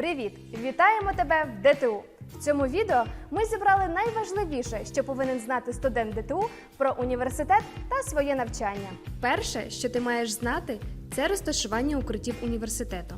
Привіт! Вітаємо тебе в ДТУ! В цьому відео ми зібрали найважливіше, що повинен знати студент ДТУ про університет та своє навчання. Перше, що ти маєш знати, це розташування укриттів університету.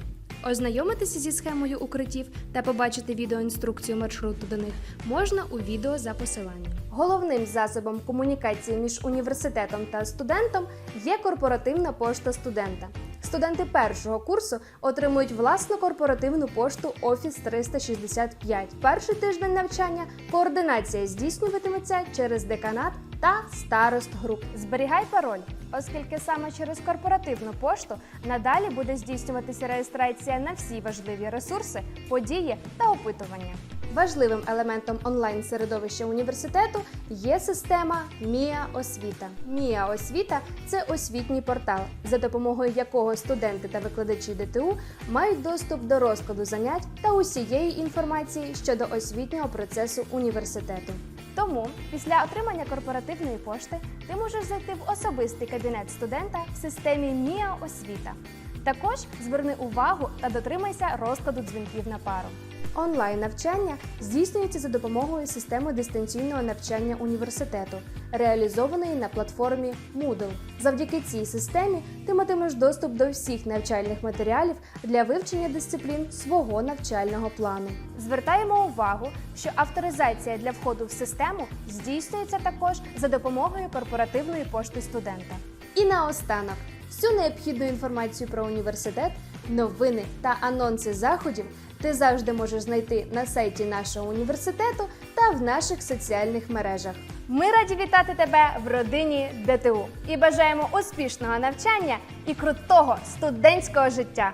Ознайомитися зі схемою укриттів та побачити відеоінструкцію маршруту до них можна у відео за посиланням. Головним засобом комунікації між університетом та студентом є корпоративна пошта студента. Студенти першого курсу отримують власну корпоративну пошту Office 365. Перший тиждень навчання координація здійснюватиметься через деканат та старост груп. Зберігай пароль, оскільки саме через корпоративну пошту надалі буде здійснюватися реєстрація на всі важливі ресурси, події та опитування. Важливим елементом онлайн-середовища університету є система Мія Освіта. Мія Освіта це освітній портал, за допомогою якого студенти та викладачі ДТУ мають доступ до розкладу занять та усієї інформації щодо освітнього процесу університету. Тому після отримання корпоративної пошти ти можеш зайти в особистий кабінет студента в системі Мія Освіта. Також зверни увагу та дотримайся розкладу дзвінків на пару. Онлайн навчання здійснюється за допомогою системи дистанційного навчання університету, реалізованої на платформі Moodle. Завдяки цій системі ти матимеш доступ до всіх навчальних матеріалів для вивчення дисциплін свого навчального плану. Звертаємо увагу, що авторизація для входу в систему здійснюється також за допомогою корпоративної пошти студента. І наостанок, всю необхідну інформацію про університет, новини та анонси заходів ти завжди можеш знайти на сайті нашого університету та в наших соціальних мережах. Ми раді вітати тебе в родині ДТУ і бажаємо успішного навчання і крутого студентського життя.